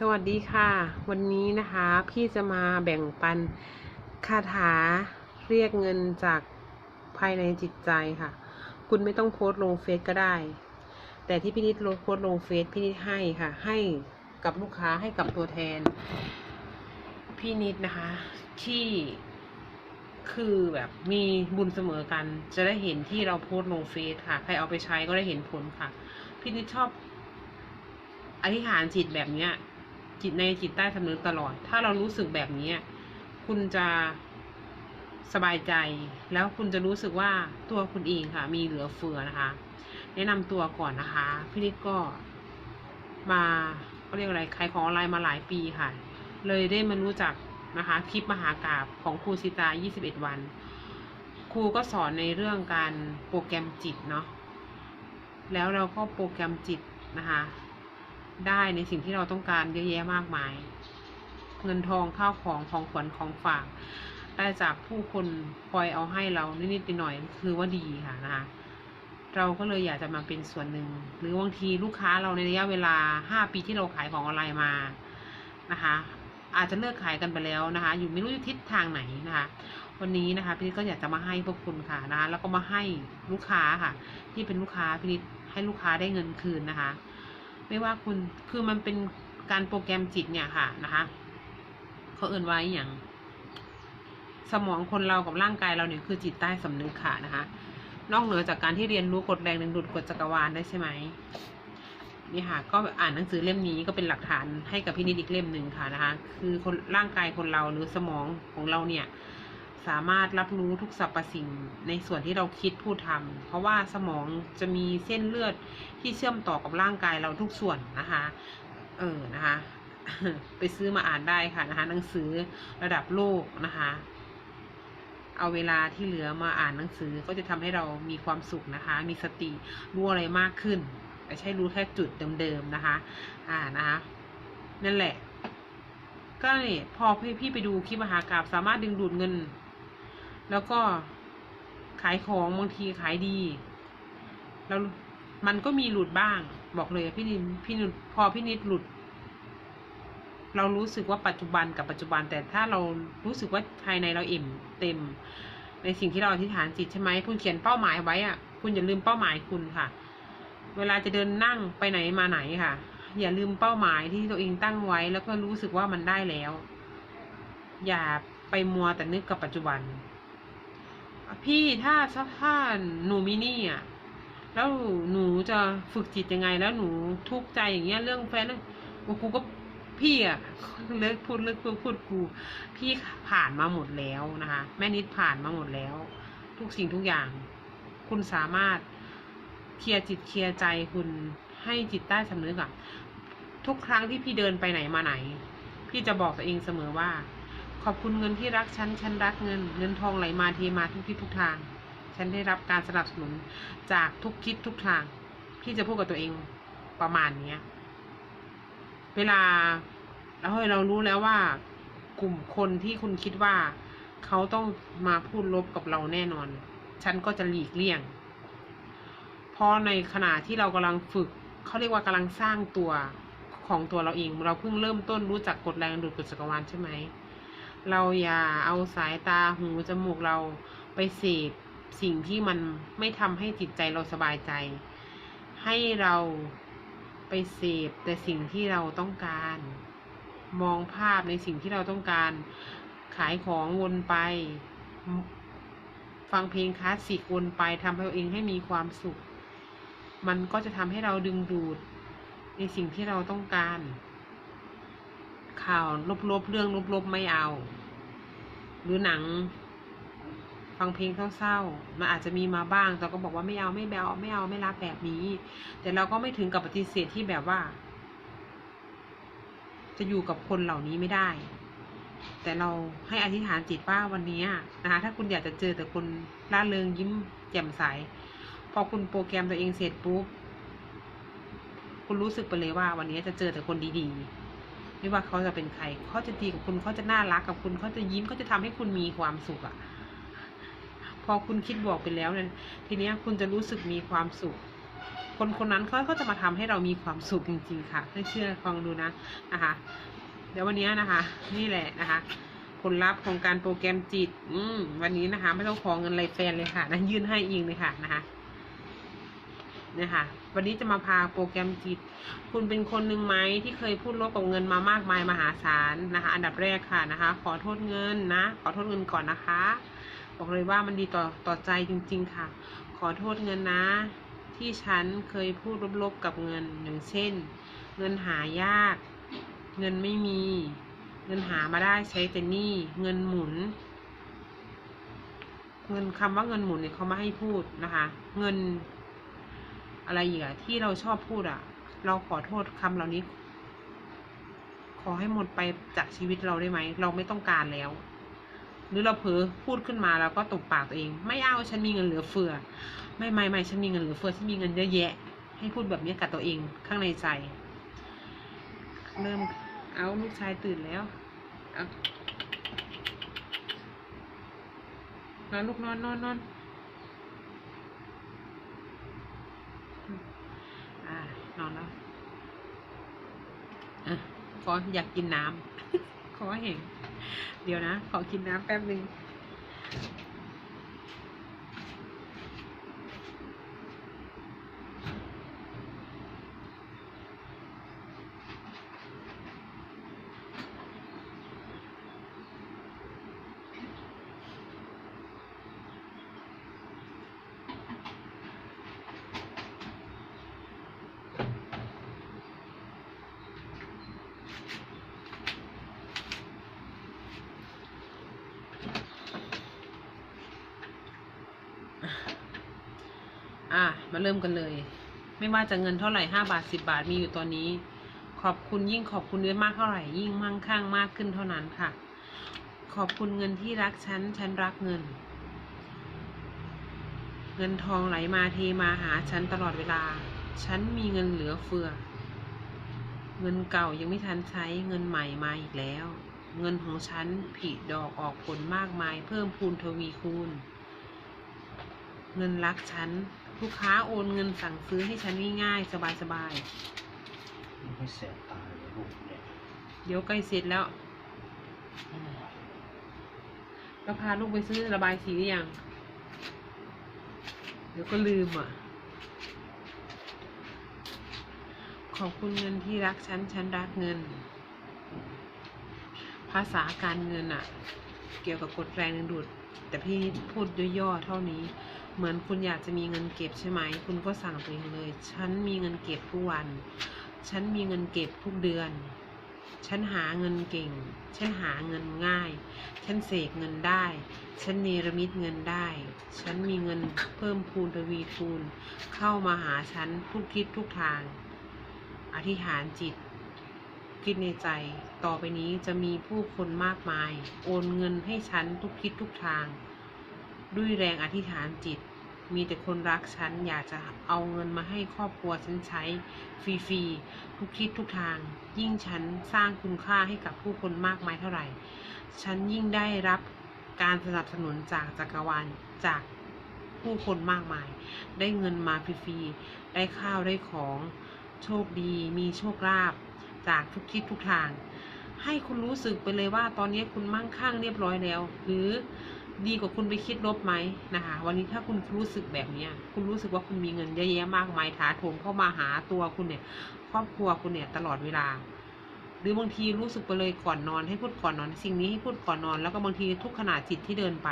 สวัสดีค่ะ วันนี้นะคะพี่จะมาแบ่งปันคาถาเรียกเงินจากภายในจิตใจค่ะ คุณไม่ต้องโพสต์ลงเฟซก็ได้ แต่ที่พี่นิดลงโพสต์ลงเฟซพี่นิดให้ค่ะ ให้กับลูกค้าให้กับตัวแทน พี่นิดนะคะ ที่คือแบบมีบุญเสมอกัน จะได้เห็นที่เราโพสต์ลงเฟซค่ะ ใครเอาไปใช้ก็ได้เห็นผลค่ะ พี่นิดชอบอธิษฐานจิตแบบเนี้ย จิตในจิตใต้สำนึกตลอด ถ้าเรารู้สึกแบบนี้ คุณจะสบายใจ แล้วคุณจะรู้สึกว่าตัวคุณเองค่ะ มีเหลือเฟือนะคะ แนะนำตัวก่อนนะคะ พี่นิดก็มาเขาเรียกอะไรขายของออนไลน์มาหลายปีค่ะ เลยได้มารู้จักนะคะคลิปมหากราบของครูสิตา 21 วัน ครูก็สอนในเรื่องการโปรแกรมจิตเนาะ แล้วเราก็โปรแกรมจิตนะคะ ได้ในสิ่งที่เราต้องการเยอะแยะมากมาย เงินทองข้าวของของขวัญของฝากได้จากผู้คนคอยเอาให้เรานิดๆหน่อยๆคือว่าดีค่ะนะคะเราก็เลยอยากจะมาเป็นส่วนหนึ่ง หรือบางทีลูกค้าเราในระยะเวลาห้าปีที่เราขายของออนไลน์มานะคะ อาจจะเลิกขายกันไปแล้วนะคะ อยู่ไม่รู้ทิศทางไหนนะคะ วันนี้นะคะพี่นิดก็อยากจะมาให้พวกคุณค่ะนะคะแล้วก็มาให้ลูกค้าค่ะ ที่เป็นลูกค้าพี่นิดให้ลูกค้าได้เงินคืนนะคะ ไม่ว่าคุณคือมันเป็นการโปรแกรมจิตเนี่ยค่ะนะคะเขาเอื่นไว้อย่าง สมองคนเรากับร่างกายเราเนี่ยคือจิตใต้สำนึกค่ะนะคะ นอกเหนือจากการที่เรียนรู้กฎแรงดึงดูดกฎจักรวาลได้ใช่ไหมนี่ค่ะ ก็อ่านหนังสือเล่มนี้ก็เป็นหลักฐานให้กับพี่นิดอีกเล่มหนึ่งค่ะนะคะ คือคนร่างกายคนเราหรือสมองของเราเนี่ย สามารถรับรู้ทุกสรรพสิ่งในส่วนที่เราคิดพูดทำเพราะว่าสมองจะมีเส้นเลือดที่เชื่อมต่อกับร่างกายเราทุกส่วนนะคะ เออนะคะ ไปซื้อมาอ่านได้ค่ะนะคะ หนังสือระดับโลกนะคะ เอาเวลาที่เหลือมาอ่านหนังสือก็จะทำให้เรามีความสุขนะคะ มีสติรู้อะไรมากขึ้นไม่ใช่รู้แค่จุดเดิมๆนะคะ อ่านะคะนั่นแหละก็เนี่ยพอพี่พี่ไปดูคลิปมหากราบสามารถดึงดูดเงิน แล้วก็ขายของบางทีขายดีแล้วมันก็มีหลุดบ้าง บอกเลยพี่นิดพี่นิดพอพี่นิดหลุด เรารู้สึกว่าปัจจุบันกับปัจจุบัน แต่ถ้าเรารู้สึกว่าภายในเราอิ่มเต็ม ในสิ่งที่เราอธิษฐานจิตใช่ไหมคุณเขียนเป้าหมายไว้อะคุณอย่าลืมเป้าหมายคุณค่ะ เวลาจะเดินนั่งไปไหนมาไหนค่ะ อย่าลืมเป้าหมายที่ตัวเองตั้งไว้ แล้วก็รู้สึกว่ามันได้แล้ว อย่าไปมัวแต่นึกกับปัจจุบัน พี่ถ้าถ้าหนูมินี่อะแล้วหนูจะฝึกจิตยังไง แล้วหนูทุกข์ใจอย่างเงี้ยเรื่องแฟนเรื่องกูก็พี่อะเลิกพูดเลิกพูดพูดกู พี่ผ่านมาหมดแล้วนะคะ แม่นิดผ่านมาหมดแล้ว ทุกสิ่งทุกอย่าง คุณสามารถเคลียร์จิตเคลียร์ใจคุณให้จิตใต้สำนึกอะทุกครั้งที่พี่เดินไปไหนมาไหน พี่จะบอกตัวเองเสมอว่า ขอบคุณเงินที่รักฉัน ฉันรักเงิน เงินทองไหลมาเทมาทุกทิศทุกทาง ฉันได้รับการสนับสนุนจากทุกทิศทุกทาง พี่จะพูดกับตัวเองประมาณเนี้ย เวลาเราเฮ้ยเรารู้แล้วว่ากลุ่มคนที่คุณคิดว่าเขาต้องมาพูดลบกับเราแน่นอน ฉันก็จะหลีกเลี่ยง เพราะในขณะที่เรากำลังฝึก เขาเรียกว่ากำลังสร้างตัวของตัวเราเอง เราเพิ่งเริ่มต้นรู้จักกฎแรงดูดกฎจักรวาลใช่ไหม เราอย่าเอาสายตาหูจมูกเราไปเสพสิ่งที่มันไม่ทำให้จิตใจเราสบายใจ ให้เราไปเสพแต่สิ่งที่เราต้องการ มองภาพในสิ่งที่เราต้องการ ขายของวนไป ฟังเพลงคลาสสิกวนไปทำให้ตัวเองให้มีความสุข มันก็จะทำให้เราดึงดูดในสิ่งที่เราต้องการ ข่าวลบๆเรื่องลบๆไม่เอา หรือหนัง ฟังเพลงเศร้าๆ มันอาจจะมีมาบ้าง แต่ก็บอกว่าไม่เอาไม่แบวไม่เอาไม่รักแบบนี้ แต่เราก็ไม่ถึงกับปฏิเสธที่แบบว่า จะอยู่กับคนเหล่านี้ไม่ได้ แต่เราให้อธิษฐานจิตว่าวันนี้นะคะถ้าคุณอยากจะเจอแต่คนร่าเริงยิ้มแจ่มใส พอคุณโปรแกรมตัวเองเสร็จปุ๊บคุณรู้สึกไปเลยว่าวันนี้จะเจอแต่คนดีๆ ไม่ว่าเขาจะเป็นใครเขาจะดีกับคุณเขาจะน่ารักกับคุณเขาจะยิ้มเขาจะทำให้คุณมีความสุขอะพอคุณคิดบวกไปแล้วเนี่ยทีเนี้ยคุณจะรู้สึกมีความสุข คนคนนั้นเขาก็จะมาทำให้เรามีความสุขจริง ๆ ค่ะให้เชื่อฟังดูนะนะคะเดี๋ยววันนี้นะคะ นี่แหละนะคะผลลัพธ์ของการโปรแกรมจิต อืมวันนี้นะคะ ไม่ต้องขอเงินอะไรแฟนเลยค่ะนะยื่นให้เองเลยค่ะนะคะ นี่ยค่ะวันนี้จะมาพาโปรแกรมจิต คุณเป็นคนหนึ่งไหมที่เคยพูดลบกับเงินมามากมายมหาศาลนะคะ อันดับแรกค่ะนะคะ ขอโทษเงินนะ ขอโทษเงินก่อนนะคะ บอกเลยว่ามันดีต่อต่อใจจริง ๆ ค่ะ ขอโทษเงินนะ ที่ฉันเคยพูดลบๆกับเงินอย่างเช่น เงินหายาก เงินไม่มี เงินหามาได้ใช้แต่นี้เงินหมุนเงินคำว่าเงินหมุนเนี่ยเขาไมาให้พูดนะคะ เงิน อะไรอีกอะที่เราชอบพูดอะเราขอโทษคำเหล่านี้ ขอให้หมดไปจากชีวิตเราได้ไหม เราไม่ต้องการแล้ว หรือเราเผลอพูดขึ้นมาแล้วก็ตบปากตัวเอง ไม่เอาฉันมีเงินเหลือเฟือ ไม่ไม่ไม่ฉันมีเงินเหลือเฟือฉันมีเงินเยอะแยะ ให้พูดแบบนี้กับตัวเองข้างในใจ เริ่มเอาลูกชายตื่นแล้วเอานอนลูกนอนนอนนอนอ่านอนแล้วอะข ออยากกินน้ำขอเห็นเดี๋ยวนะ ขอกินน้ำแป๊บหนึ่ง อะ มาเริ่มกันเลย ไม่ว่าจะเงินเท่าไหร่ห้าบาทสิบาทมีอยู่ตอนนี้ ขอบคุณยิ่งขอบคุณเยอะมากเท่าไหร่ยิ่งมั่งคั่งมากขึ้นเท่านั้นค่ะ ขอบคุณเงินที่รักฉันฉันรักเงิน เงินทองไหลมาเทมาหาฉันตลอดเวลา ฉันมีเงินเหลือเฟือ เงินเก่ายังไม่ทันใช้เงินใหม่มาอีกแล้ว เงินของฉันผลิดอกออกผลมากมาย เพิ่มพูนทวีคูณเงินรักฉัน ลูกค้าโอนเงินสั่งซื้อให้ฉันง่ายๆสบายไม่ให้แสบตาเลยลูกเนี่ยๆเดี๋ยวใกล้เสร็จแล้วแล้วพาลูกไปซื้อระบายสีหรือยัง เดี๋ยวก็ลืมอะ ขอบคุณเงินที่รักฉัน ฉันรักเงิน ภาษาการเงินอะ เกี่ยวกับกฎแรงดึงดูด แต่พี่พูดย่อๆเท่านี้ เหมือนคุณอยากจะมีเงินเก็บใช่ไหม คุณก็สั่งตัวเองเลย ฉันมีเงินเก็บทุกวัน ฉันมีเงินเก็บทุกเดือน ฉันหาเงินเก่ง ฉันหาเงินง่าย ฉันเสกเงินได้ ฉันเนรมิตเงินได้ ฉันมีเงินเพิ่มพูนทวีคูณ เข้ามาหาฉันทุกทิศทุกทาง อธิษฐานจิตคิดในใจ ต่อไปนี้จะมีผู้คนมากมาย โอนเงินให้ฉันทุกทิศทุกทาง ด้วยแรงอธิษฐานจิต มีแต่คนรักฉันอยากจะเอาเงินมาให้ครอบครัวฉันใช้ฟรีๆทุกทิศทุกทาง ยิ่งฉันสร้างคุณค่าให้กับผู้คนมากมายเท่าไหร่ ฉันยิ่งได้รับการสนับสนุนจากจักรวาลจากผู้คนมากมาย ได้เงินมาฟรีๆได้ข้าวได้ของโชคดี มีโชคลาภจากทุกทิศทุกทาง ให้คุณรู้สึกไปเลยว่าตอนนี้คุณมั่งคั่งเรียบร้อยแล้ว หรือ ดีกว่าคุณไปคิดลบไหมนะคะ วันนี้ถ้าคุณรู้สึกแบบเนี้ยคุณรู้สึกว่าคุณมีเงินเยอะแยะมากมายถาโถมเข้ามาหาตัวคุณเนี่ย ครอบครัวคุณเนี่ยตลอดเวลา หรือบางทีรู้สึกไปเลยก่อนนอน ให้พูดก่อนนอน สิ่งนี้ให้พูดก่อนนอน แล้วก็บางทีทุกขณะจิตที่เดินไป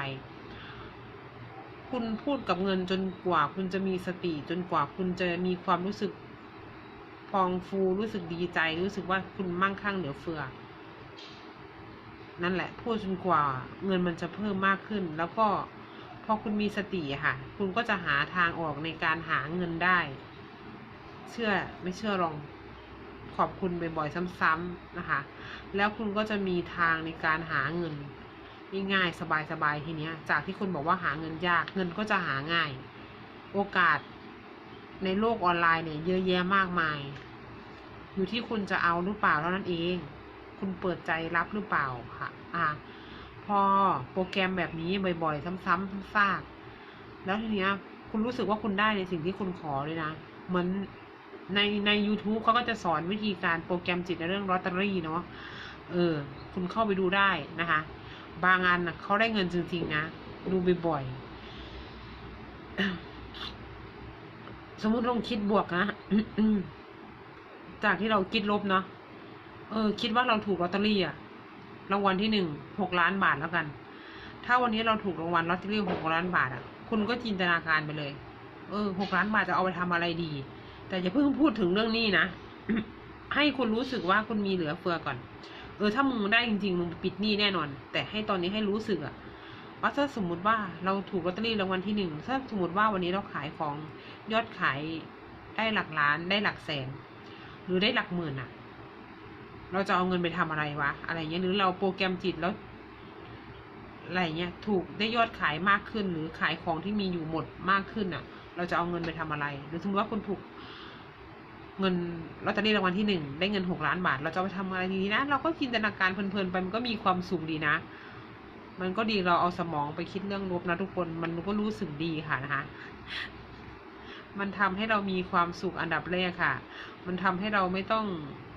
คุณพูดกับเงินจนกว่า คุณจะมีสติจนกว่าคุณจะมีความรู้สึกพองฟูรู้สึกดีใจ รู้สึกว่าคุณมั่งคั่งเหลือเฟือ นั่นแหละพูดจนกว่าเงินมันจะเพิ่มมากขึ้น แล้วก็พอคุณมีสติค่ะ คุณก็จะหาทางออกในการหาเงินได้ เชื่อไม่เชื่อลองขอบคุณบ่อยๆซ้ำๆนะคะ แล้วคุณก็จะมีทางในการหาเงินง่ายๆสบายๆทีเนี้ย จากที่คุณบอกว่าหาเงินยากเงินก็จะหาง่าย โอกาสในโลกออนไลน์เนี่ยเยอะแยะมากมาย อยู่ที่คุณจะเอาหรือเปล่าเท่านั้นเอง คุณเปิดใจรับหรือเปล่าค่ะ อ่า พอโปรแกรมแบบนี้บ่อยๆ ซ้ำๆซากๆแล้วทีเนี้ย คุณรู้สึกว่าคุณได้ในสิ่งที่คุณขอเลยนะ เหมือนในใน u t u b e เขาก็จะสอนวิธีการโปรแกรมจิตในเรื่องลอตเตอรี่เนาะ เออ คุณเข้าไปดูได้นะคะ บางอันนะเขาได้เงินจริงๆนะ ดูบ่อยๆ สมมุติลองคิดบวกนะ จากที่เราคิดลบเนาะ เออ คิดว่าเราถูกลอตเตอรี่อะรางวัลที่หนึ่งหกล้านบาทแล้วกัน ถ้าวันนี้เราถูกรางวัลลอตเตอรี่หกล้านบาทอะคุณก็จินตนาการไปเลย เออหกล้านบาทจะเอาไปทำอะไรดี แต่อย่าเพิ่งพูดถึงเรื่องนี้นะให้คุณรู้สึกว่าคุณมีเหลือเฟือก่อน เออ ถ้ามึงได้จริงๆมึงปิดหนี้แน่นอน แต่ให้ตอนนี้ให้รู้สึกอะว่าถ้าสมมติว่าเราถูกลอตเตอรี่รางวัลที่หนึ่งถ้าสมมติว่าวันนี้เราขายของยอดขายได้หลักล้านได้หลักแสน หรือได้หลักหมื่นอะ เราจะเอาเงินไปทำอะไรวะ อะไรเงี้ยหรือเราโปรแกรมจิตแล้วอะไรเงี้ยถูกได้ยอดขายมากขึ้น หรือขายของที่มีอยู่หมดมากขึ้นอะ เราจะเอาเงินไปทำอะไร หรือสมมติว่าคุณถูกเงินลอตเตอรี่รางวัลที่หนึ่งได้เงินหกล้านบาท เราจะไปทำอะไรดีนะ เราก็จินตนาการเพลินๆไปมันก็มีความสุขดีนะ มันก็ดีเราเอาสมองไปคิดเรื่องลบนะทุกคนมันก็รู้สึกดีค่ะนะคะ มันทำให้เรามีความสุขอันดับแรกค่ะ มันทำให้เราไม่ต้อง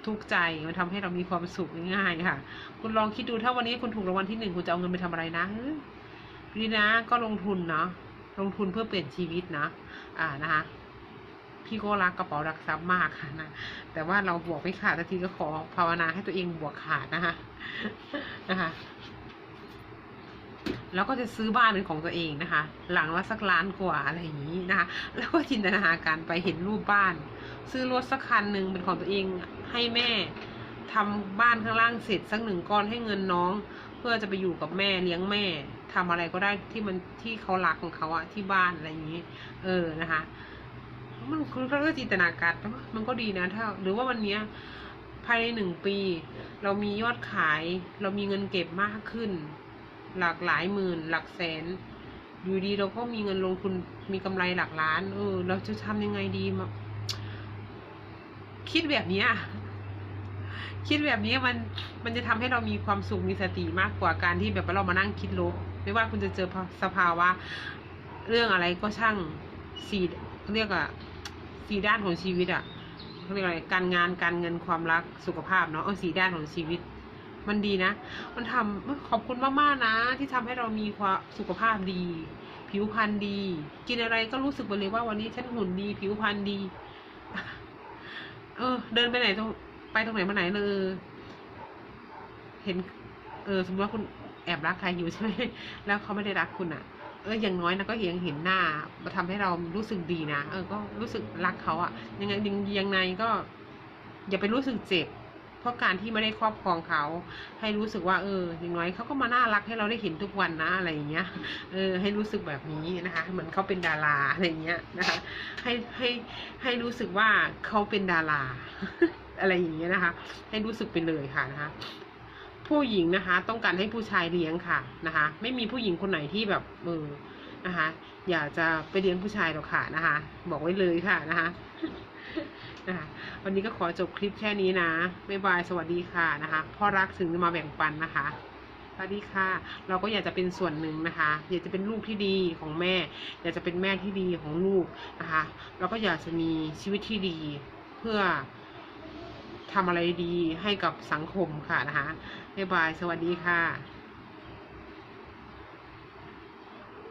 ทุกข์ใจมันทำให้เรามีความสุขง่ายๆค่ะ คุณลองคิดดูถ้าวันนี้คุณถูกรางวัลที่หนึ่งคุณจะเอาเงินไปทำอะไรนะเฮ้ยดีนะ ก็ลงทุนเนาะลงทุนเพื่อเปลี่ยนชีวิตนะอ่านะคะพี่ก็รักกระเป๋ารักทรัพย์มากค่ะนะแต่ว่าเราบวกไม่ขาดทีก็ขอภาวนาให้ตัวเองบวกขาดนะคะนะคะ แล้วก็จะซื้อบ้านเป็นของตัวเองนะคะ หลังละสักล้านกว่าอะไรอย่างนี้นะคะ แล้วก็จินตนาการไปเห็นรูปบ้าน ซื้อรถสักคันหนึ่งเป็นของตัวเองให้แม่ทำบ้านข้างล่างเสร็จสักหนึ่งก้อนให้เงินน้อง เพื่อจะไปอยู่กับแม่เลี้ยงแม่ทำอะไรก็ได้ที่มันที่เขารักของเขาอะที่บ้านอะไรอย่างนี้ เออนะคะมันคุณก็จินตนาการแต่ว่ามันก็ดีนะถ้า หรือว่าวันเนี้ยภายในหนึ่งปี เรามียอดขาย เรามีเงินเก็บมากขึ้น หลากหลายหมื่น หลักแสน อยู่ดีเราก็มีเงินลงทุนมีกำไรหลักล้าน เออ เราจะทำยังไงดีมาคิดแบบเนี้ยคิดแบบนี้มันมันจะทำให้เรามีความสุขมีสติมากกว่าการที่แบบว่าเรามานั่งคิดลบไม่ว่าคุณจะเจอสภาวะเรื่องอะไรก็ช่างสี่เรียกอะสี่ด้านของชีวิตอะเขาเรียกอะไรการงานการเงินความรักสุขภาพเนาะเออสี่ด้านของชีวิต มันดีนะ มันทำขอบคุณมากๆนะ ที่ทำให้เรามีความสุขภาพดี ผิวพรรณดี กินอะไรก็รู้สึกไปเลยว่าวันนี้ฉันหุ่นดี ผิวพรรณดี เออ เดินไปไหนตรงไปตรงไหนมาไหนเลย เห็น เออ สมมติว่าคุณแอบรักใครอยู่ใช่ไหมแล้วเขาไม่ได้รักคุณอะเอออย่างน้อยนะก็ยังเห็นหน้ามาทำให้เรารู้สึกดีนะเออก็รู้สึกรักเขาอะยังไงยังยังไงก็ อย่าไปรู้สึกเจ็บ เพราะการที่ไม่ได้ครอบครองเขา ให้รู้สึกว่าเอออย่างน้อยเขาก็มาน่ารักให้เราได้เห็นทุกวันนะอะไรอย่างเงี้ยเออให้รู้สึกแบบนี้นะคะเหมือนเขาเป็นดาราอะไรอย่างเงี้ยนะคะให้ให้ให้รู้สึกว่าเขาเป็นดารา อะไรอย่างเงี้ยนะคะ ให้รู้สึกไปเลยค่ะนะคะผู้หญิงนะคะ ต้องการให้ผู้ชายเลี้ยงค่ะนะคะ ไม่มีผู้หญิงคนไหนที่แบบเออนะคะ อยากจะไปเลี้ยงผู้ชายหรอกค่ะนะคะ บอกไว้เลยค่ะนะคะ นะคะวันนี้ก็ขอจบคลิปแค่นี้นะบ๊ายบายสวัสดีค่ะนะคะพ่อรักถึงจะมาแบ่งปันนะคะสวัสดีค่ะ เราก็อยากจะเป็นส่วนหนึ่งนะคะ อยากจะเป็นลูกที่ดีของแม่ อยากจะเป็นแม่ที่ดีของลูกนะคะ เราก็อยากจะมีชีวิตที่ดีเพื่อทำอะไรดีให้กับสังคมค่ะนะคะบ๊ายบาย สวัสดีค่ะ